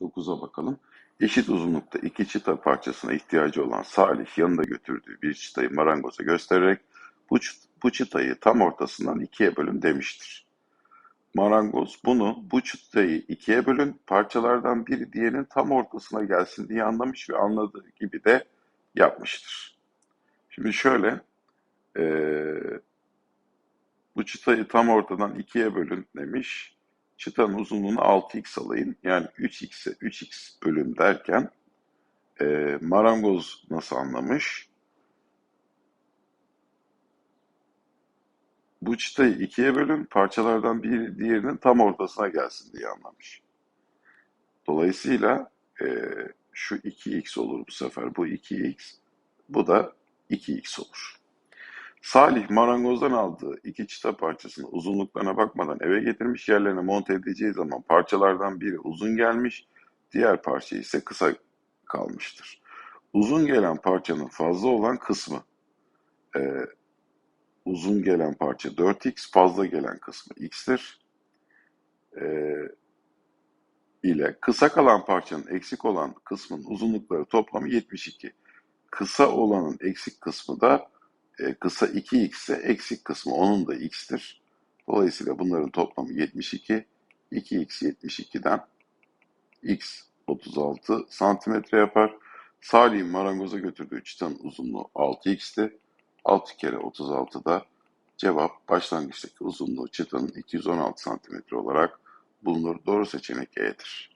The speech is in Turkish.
9'a bakalım. Eşit uzunlukta iki çıta parçasına ihtiyacı olan Salih yanında götürdüğü bir çıtayı marangoza göstererek bu, çıt- bu çıtayı tam ortasından ikiye bölün demiştir. Marangoz bunu bu çıtayı ikiye bölün parçalardan biri diğerinin tam ortasına gelsin diye anlamış ve anladığı gibi de yapmıştır. Şimdi şöyle eee, bu çıtayı tam ortadan ikiye bölün demiş. Çıtanın uzunluğunu 6x alayım. Yani 3x'e 3x bölün derken eee, marangoz nasıl anlamış? Bu çıtayı ikiye bölün parçalardan biri diğerinin tam ortasına gelsin diye anlamış. Dolayısıyla eee, şu 2x olur bu sefer. Bu 2x. Bu da 2x olur. Salih marangozdan aldığı iki çıta parçasını uzunluklarına bakmadan eve getirmiş yerlerine monte edeceği zaman parçalardan biri uzun gelmiş, diğer parça ise kısa kalmıştır. Uzun gelen parçanın fazla olan kısmı, e, uzun gelen parça 4x, fazla gelen kısmı x'tir. E, ile kısa kalan parçanın eksik olan kısmın uzunlukları toplamı 72. Kısa olanın eksik kısmı da e, kısa 2x ise eksik kısmı onun da x'tir. Dolayısıyla bunların toplamı 72. 2x 72'den x 36 santimetre yapar. Salih'in marangoza götürdüğü çıtanın uzunluğu 6x'ti. 6 kere 36 da cevap başlangıçtaki uzunluğu çıtanın 216 santimetre olarak bulunur. Doğru seçenek E'dir.